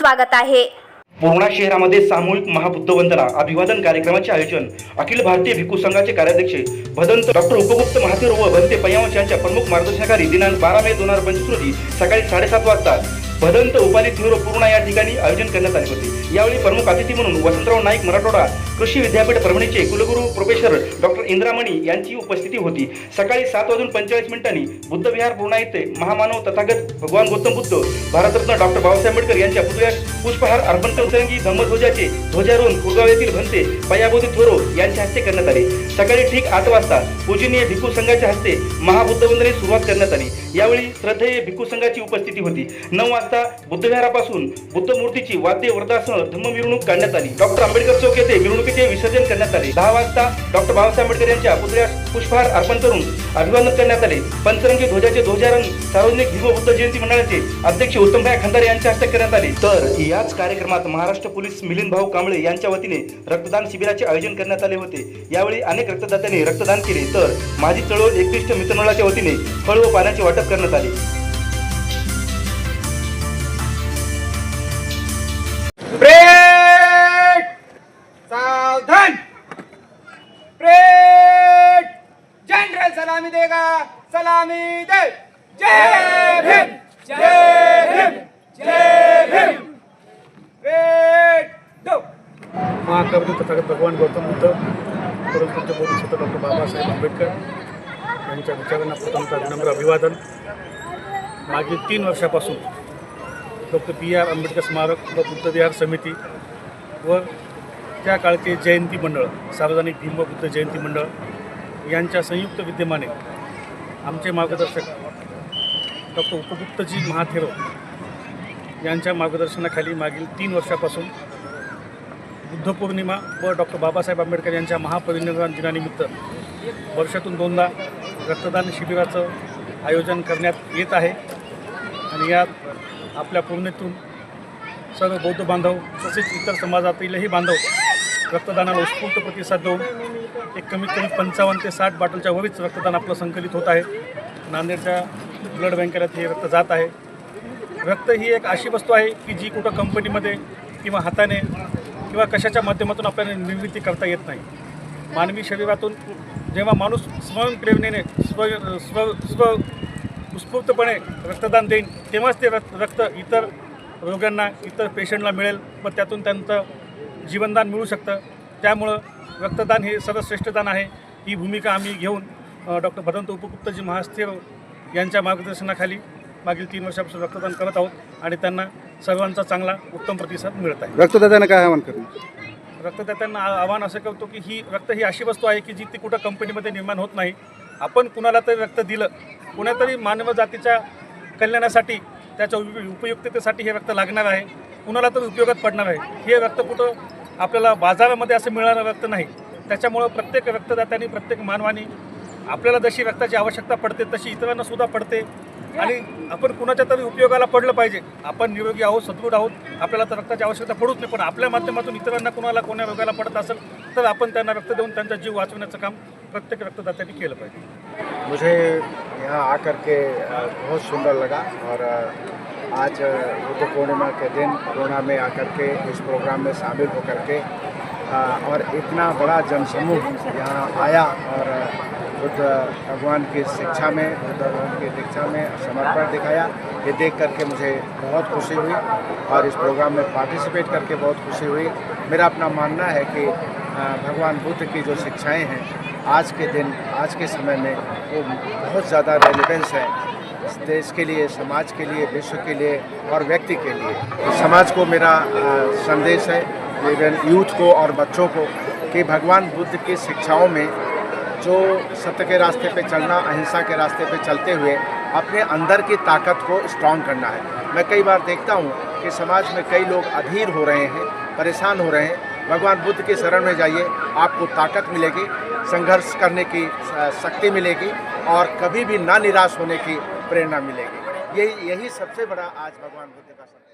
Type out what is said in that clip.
स्वागत आहे. पूर्णा शहरामध्ये सामूहिक महाबुद्ध वंदना अभिवादन कार्यक्रमाचे आयोजन अखिल भारतीय भिक्खू संघाचे कार्याध्यक्ष भदंत डॉक्टर उपगुप्त महातीर व भंते पयावंश यांच्या प्रमुख मार्गदर्शनाखाली दिनांक बारा मे दोन हजार पंचवीस रोजी सकाळी साडेसात वाजता भदंत उपाली तीव्र पूर्णा या ठिकाणी आयोजन करण्यात आले होते. यावेळी प्रमुख अतिथी म्हणून वसंतराव नाईक मराठवाडा कृषी विद्यापीठ परभणीचे कुलगुरू प्रोफेसर डॉक्टर इंद्रामणी यांची उपस्थिती होती. सकाळी सात वाजून पंचेचाळीस मिनिटांनी बुद्धविहार पूर्णा येथे महामानव तथागत भगवान गौतम बुद्ध भारतरत्न डॉक्टर बाबासाहेब आंबेडकर यांच्या पुतळ्यास पुष्पहार अर्पण करून धम्मध्वजाचे ध्वजारोहण कुरगाव येथील भंते पयाबोधी थोरो यांच्या हस्ते करण्यात आले. सकाळी ठीक आठ वाजता पूजनीय भिक्खू संघाच्या हस्ते महाबुद्ध वंदने सुरुवात करण्यात आली. यावेळी श्रद्धेय भिक्खू संघाची उपस्थिती होती. नऊ वाजता बुद्धविहारापासून बुद्ध मूर्तीची वाद्य वृद्धासह धम्म मिरवणूक काढण्यात आली. डॉक्टर आंबेडकर चौक येथे मिरवणुकीचे विसर्जन करण्यात आले. दहा वाजता डॉक्टर बाबासाहेब आंबेडकर यांच्या पुतळ्यास पुष्पहार अर्पण करून अभिवादन करण्यात आले. पंचरंगी ध्वजाचे ध्वजारण सार्वजनिक भीम बुद्ध जयंती मंडळाचे अध्यक्ष उत्तमभाई खंदारे यांच्या हस्ते करण्यात आले. तर याच कार्यक्रमात महाराष्ट्र पोलीस मिलिंद भाऊ कांबळे यांच्या वतीने रक्तदान शिबिराचे आयोजन करण्यात आले होते. यावेळी अनेक रक्तदात्यांनी रक्तदान केले. तर माझी चळवळ एकनिष्ठ मित्रमंडळाच्या वतीने फळ व पाण्याचे वाटप करण्यात आले. प्रेम सलामी दे। जय भीम जय भीम जय भीम महाकवी तथागत भगवान गौतम बुद्ध परमपूज्य बोधिसत्व डॉक्टर बाबासाहेब आंबेडकर यांच्या विचारांना प्रथमतः विनम्र अभिवादन. मागील तीन वर्षापासून डॉक्टर बी आर आंबेडकर स्मारक व बुद्धविहार समिती व त्या काळचे जयंती मंडळ सार्वजनिक भीम बुद्ध जयंती मंडळ यांच्या संयुक्त विद्यमाने आमचे मार्गदर्शक डॉक्टर उपगुप्तजी महाथेरो यांच्या मार्गदर्शनाखाली मागील तीन वर्षापासून बुद्ध पौर्णिमा व डॉक्टर बाबासाहेब आंबेडकर यांच्या महापरिनिर्वाण दिनानिमित्त वर्षातून दोनदा रक्तदान शिबिराचं आयोजन करण्यात येत आहे. आणि यात आपल्या पुण्यातून सर्व बौद्ध बांधव तसेच इतर समाजातीलही बांधव रक्तदानाला उत्स्फूर्त प्रतिसाद देऊन एक कमीत कमी पंचावन्न ते साठ बाटलच्या वरीच रक्तदान आपलं संकलित होत आहे. नांदेडच्या ब्लड बँकेला हे रक्त जात आहे. रक्त ही एक अशी वस्तू आहे की जी कुठं कंपनीमध्ये किंवा हाताने किंवा कशाच्या माध्यमातून आपल्याला निर्मिती करता येत नाही. मानवी शरीरातून जेव्हा माणूस स्वयंप्रेरणेने स्व स्व स्व उत्स्फूर्तपणे रक्तदान देईन तेव्हाच ते रक्त रक्त इतर रोग्यांना इतर पेशंटला मिळेल. व त्यातून त्यांचं जीवनदान मिळू शकतं. त्यामुळं रक्तदान हे सर्वश्रेष्ठ दान आहे. ही भूमिका आम्ही घेऊन डॉक्टर भदंत उपगुप्तजी महास्थिर यांच्या मार्गदर्शनाखाली मागील तीन वर्षापासून रक्तदान करत आहोत आणि त्यांना सर्वांचा चांगला उत्तम प्रतिसाद मिळत आहे. रक्तदात्यांना काय आवाहन करणार? रक्तदात्यांना आवाहन असं करतो की ही रक्त ही अशी वस्तू आहे की जी ती कुठं कंपनीमध्ये निर्माण होत नाही. आपण कुणाला तरी रक्त दिलं कुणातरी मानव जातीच्या कल्याणासाठी त्याच्या उप- उपयुक्ततेसाठी हे रक्त लागणार आहे. कुणाला तरी उपयोगात पडणार आहे. हे रक्त कुठं आपल्याला बाजारामध्ये असं मिळणारं रक्त नाही. त्याच्यामुळं प्रत्येक व्यक्तदात्याने प्रत्येक मानवाने आपल्याला जशी रक्ताची आवश्यकता पडते तशी इतरांना सुद्धा पडते. आणि आपण कुणाच्या तरी उपयोगाला पडलं पाहिजे. आपण निरोगी आहोत सदृढ आहोत. आपल्याला तर रक्ताची आवश्यकता पडूच नाही. पण आपल्या माध्यमातून इतरांना कुणाला कोण्या रोगाला पडत असेल तर आपण त्यांना रक्त देऊन त्यांचा जीव वाचवण्याचं काम प्रत्येक रक्तदात्यांनी केलं पाहिजे. मुझे यहाँ आकर के बहुत सुंदर लगा और आज बुद्ध पूर्णिमा के दिन पूर्णा में आकर के, इस प्रोग्राम में शामिल होकर के और इतना बड़ा जनसमूह यहाँ आया और बुद्ध भगवान की शिक्षा में, बुद्ध भगवान की दीक्षा में समर्पण दिखाया। ये देख करके मुझे बहुत खुशी हुई और इस प्रोग्राम में पार्टिसिपेट करके बहुत खुशी हुई। मेरा अपना मानना है कि भगवान बुद्ध की जो शिक्षाएँ हैं आज के दिन, आज के समय में वो बहुत ज़्यादा रेलिवेंस है देश के लिए, समाज के लिए, विश्व के लिए और व्यक्ति के लिए। समाज को मेरा संदेश है इवन यूथ को और बच्चों को, कि भगवान बुद्ध की शिक्षाओं में जो सत्य के रास्ते पे चलना, अहिंसा के रास्ते पे चलते हुए अपने अंदर की ताकत को स्ट्रॉन्ग करना है। मैं कई बार देखता हूँ कि समाज में कई लोग अधीर हो रहे हैं, परेशान हो रहे हैं भगवान बुद्ध के शरण में जाइए। आपको ताकत मिलेगी, संघर्ष करने की शक्ति मिलेगी और कभी भी ना निराश होने की प्रेरणा मिलेगी। यही यही सबसे बड़ा आज भगवान बुद्ध का संदेश।